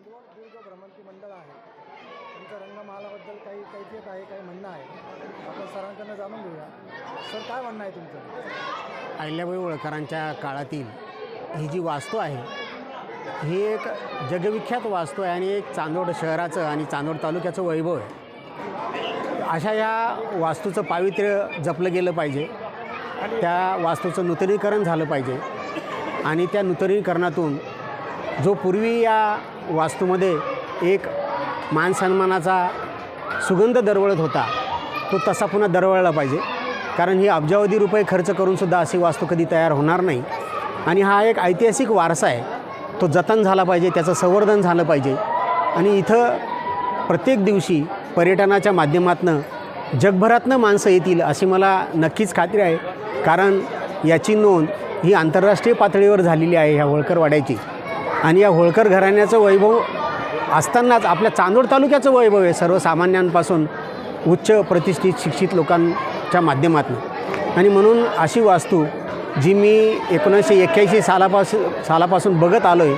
चांदवड दुर्ग भ्रमंती मंडळ आहे. तुमच्या रंगमहालाबद्दल काही कैफियत आहे काही म्हणणं आहे? आपण सरांकडनं जाणून घेऊया. सर काय म्हणणं आहे तुमचं? अहिल्याबाई होळकरांच्या काळातील ही जी वास्तू आहे ही एक जगविख्यात वास्तू आहे आणि एक चांदोड शहराचं आणि चांदोड तालुक्याचं वैभव आहे. अशा या वास्तूचं पावित्र्य जपलं गेलं पाहिजे. त्या वास्तूचं नूतनीकरण झालं पाहिजे. आणि त्या नूतनीकरणातून जो पूर्वी या वास्तूमध्ये एक मानसन्मानाचा सुगंध दरवळत होता. तो तसा पुन्हा दरवळला पाहिजे. कारण ही अब्जावधी रुपये खर्च करूनसुद्धा अशी वास्तू कधी तयार होणार नाही. आणि हा एक ऐतिहासिक वारसा आहे. तो जतन झाला पाहिजे त्याचं संवर्धन झालं पाहिजे. आणि इथं प्रत्येक दिवशी पर्यटनाच्या माध्यमातनं जगभरातनं माणसं येतील अशी मला नक्कीच खात्री आहे. कारण याची नोंद ही आंतरराष्ट्रीय पातळीवर झालेली आहे ह्या होळकरवाड्याची आणि या होळकर घराण्याचं वैभव असतानाच आपल्या चांदोड तालुक्याचं वैभव आहे सर्वसामान्यांपासून उच्च प्रतिष्ठित शिक्षित लोकांच्या माध्यमातून. आणि म्हणून अशी वास्तू जी मी एकोणीसशे एक्क्याऐंशी सालापासून सालापासून बघत आलो आहे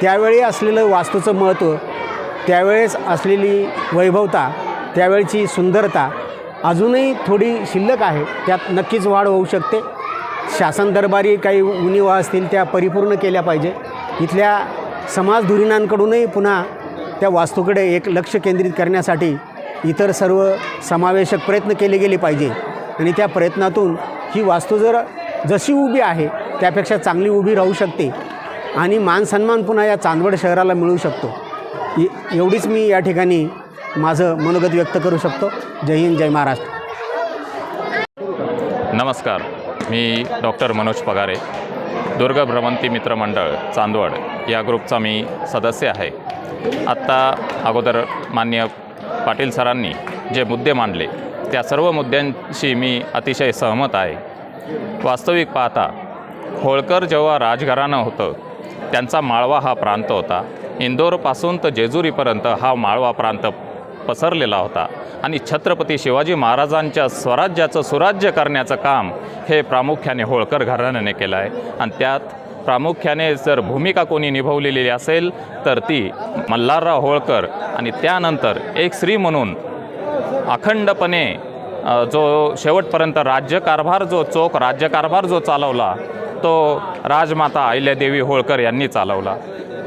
त्यावेळी असलेलं वास्तूचं महत्त्व त्यावेळेस असलेली वैभवता त्यावेळची सुंदरता अजूनही थोडी शिल्लक आहे. त्यात नक्कीच वाढ होऊ शकते. शासन दरबारी काही उणीवा असतील त्या परिपूर्ण केल्या पाहिजे. इथल्या समाजधुरीणांकडूनही पुन्हा त्या वास्तूकडे एक लक्ष केंद्रित करण्यासाठी इतर सर्व समावेशक प्रयत्न केले गेले पाहिजे. आणि त्या प्रयत्नातून ही वास्तू जर जशी उभी आहे त्यापेक्षा चांगली उभी राहू शकते. आणि मान सन्मान पुन्हा या चांदवड शहराला मिळू शकतो. एवढीच मी या ठिकाणी माझं मनोगत व्यक्त करू शकतो. जय हिंद जय महाराष्ट्र. नमस्कार. मी डॉक्टर मनोज पगारे. दुर्ग भ्रमंती मित्रमंडळ चांदवड या ग्रुपचा मी सदस्य आहे. आत्ता अगोदर मान्य पाटील सरांनी जे मुद्दे मांडले त्या सर्व मुद्द्यांशी मी अतिशय सहमत आहे. वास्तविक पाहता होळकर जेव्हा राजघराणं होतं त्यांचा माळवा हा प्रांत होता. इंदोरपासून तर जेजुरीपर्यंत हा माळवा प्रांत पसरलेला होता. आणि छत्रपती शिवाजी महाराजांच्या स्वराज्याचं सुराज्य करण्याचं काम हे प्रामुख्याने होळकर घराण्याने केलं आहे आणि त्यात प्रामुख्याने जर भूमिका कोणी निभवलेली असेल तर ती मल्हारराव होळकर. आणि त्यानंतर एक स्त्री म्हणून अखंडपणे जो शेवटपर्यंत राज्यकारभार जो चोख राज्यकारभार जो चालवला तो राजमाता अहिल्यादेवी होळकर यांनी चालवला.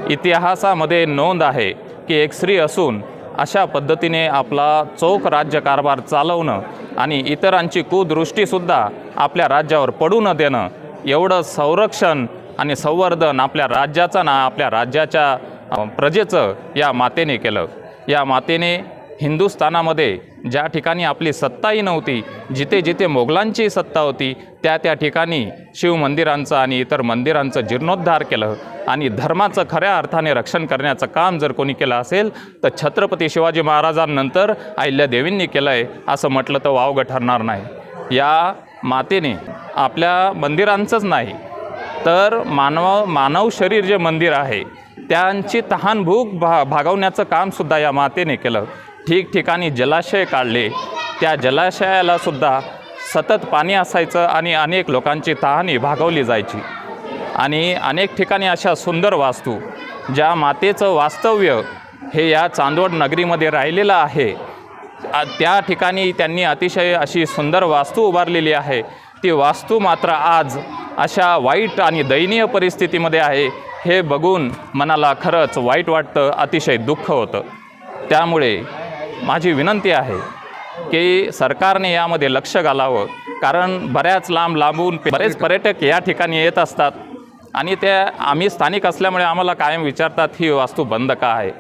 इतिहासामध्ये नोंद आहे की एक स्त्री असून अशा पद्धतीने आपला चोख राज्यकारभार चालवणं आणि इतरांची कुदृष्टीसुद्धा आपल्या राज्यावर पडू न देणं एवढं संरक्षण आणि संवर्धन आपल्या राज्याचं ना आपल्या राज्याच्या प्रजेचं या मातेने केलं. या मातेने हिंदुस्थानामध्ये ज्या ठिकाणी आपली सत्ताही नव्हती जिथे जिथे मोगलांची सत्ता होती त्या त्या ठिकाणी शिवमंदिरांचं आणि इतर मंदिरांचं जीर्णोद्धार केलं आणि धर्माचं खऱ्या अर्थाने रक्षण करण्याचं काम जर कोणी केलं असेल तर छत्रपती शिवाजी महाराजांनंतर अहिल्यादेवींनी केलं आहे असं म्हटलं तर वावगं ठरणार नाही. या मातेने आपल्या मंदिरांचंच नाही तर मानव मानव शरीर जे मंदिर आहे त्यांची तहानभूक भा भागवण्याचं कामसुद्धा या मातेने केलं. ठिकठिकाणी जलाशय काढले. त्या जलाशयाला सुद्धा सतत पाणी असायचं आणि अनेक लोकांची तहानी भागवली जायची. आणि अनेक ठिकाणी अशा सुंदर वास्तू ज्या मातेचं वास्तव्य हे या चांदवड नगरीमध्ये राहिलेलं आहे. त्या ठिकाणी त्यांनी अतिशय अशी सुंदर वास्तू उभारलेली आहे. ती वास्तू मात्र आज अशा वाईट आणि दयनीय परिस्थितीमध्ये आहे हे बघून मनाला खरंच वाईट वाटतं अतिशय दुःख होतं. त्यामुळे माझी विनंती आहे की सरकारने यामध्ये लक्ष घालावं. कारण बऱ्याच लांब लांबून बरेच पर्यटक या ठिकाणी येत असतात आणि त्या आम्ही स्थानिक असल्यामुळे आम्हाला कायम विचारतात ही वास्तू बंद का आहे?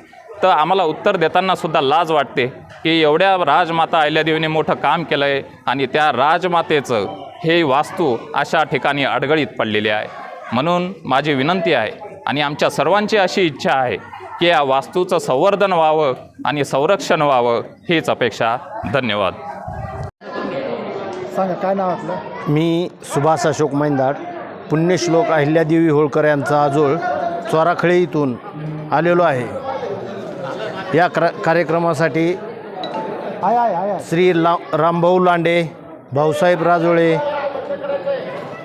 तर आम्हाला उत्तर देताना सुद्धा लाज वाटते की एवढ्या राजमाता अहिल्यादेवीने मोठं काम केलं आहे आणि त्या राजमातेचं हे वास्तू अशा ठिकाणी अडगळीत पडलेली आहे. म्हणून माझी विनंती आहे आणि आमच्या सर्वांची अशी इच्छा आहे की या वास्तूचं संवर्धन व्हावं आणि संरक्षण व्हावं हीच अपेक्षा. धन्यवाद. सांगा काय नाव आपलं? मी सुभाष अशोक मैंदाड पुण्यश्लोक अहिल्यादेवी होळकर यांचा आजोळ चोराखळे इथून आलेलो आहे. या क्र कार्यक्रमासाठी. श्री ला रामभाऊ लांडे भाऊसाहेब राजोळे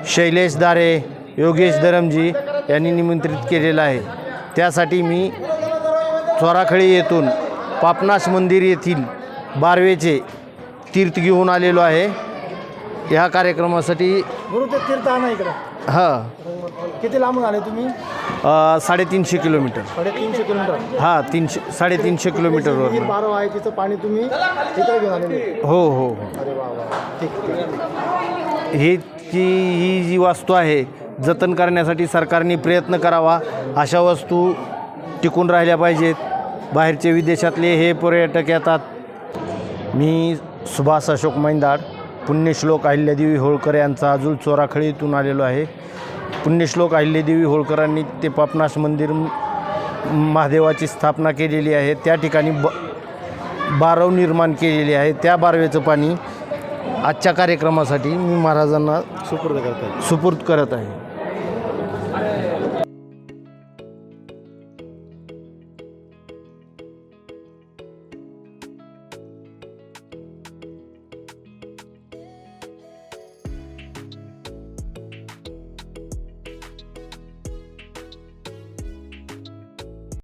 शैलेश दारे योगेश धरमजी यांनी निमंत्रित केलेलं आहे. त्यासाठी मी चोराखळी येथून पापनाश मंदिर येथील बारवेचे तीर्थ घेऊन आलेलो आहे. ह्या कार्यक्रमासाठी गुरु ते तीर्थ आणा इकडं. हां. किती लांबून आले तुम्ही? साडेतीनशे किलोमीटर. साडेतीनशे किलोमीटर. हां तीनशे साडेतीनशे किलोमीटरवर बारो आहे तिचं पाणी तुम्ही घेऊन आलेले. हो हो हो. अरे वा वा. ठीक ठीक. ही जी ही जी वास्तू आहे जतन करण्यासाठी सरकारने प्रयत्न करावा अशा वस्तू टिकून राहिल्या पाहिजेत. बाहेरचे विदेशातले हे पर्यटक येतात. मी सुभाष अशोक मैंदाड पुण्यश्लोक अहिल्यादेवी होळकर यांचा अजूल चोराखळीतून आलेलो आहे. पुण्यश्लोक अहिल्यादेवी होळकरांनी ते पापनाश मंदिर महादेवाची स्थापना केलेली आहे. त्या ठिकाणी ब बारव निर्माण केलेली आहे. त्या बारवेचं पाणी आजच्या कार्यक्रमासाठी मी महाराजांना सुपूर्द करतात सुपूर्द करत आहे.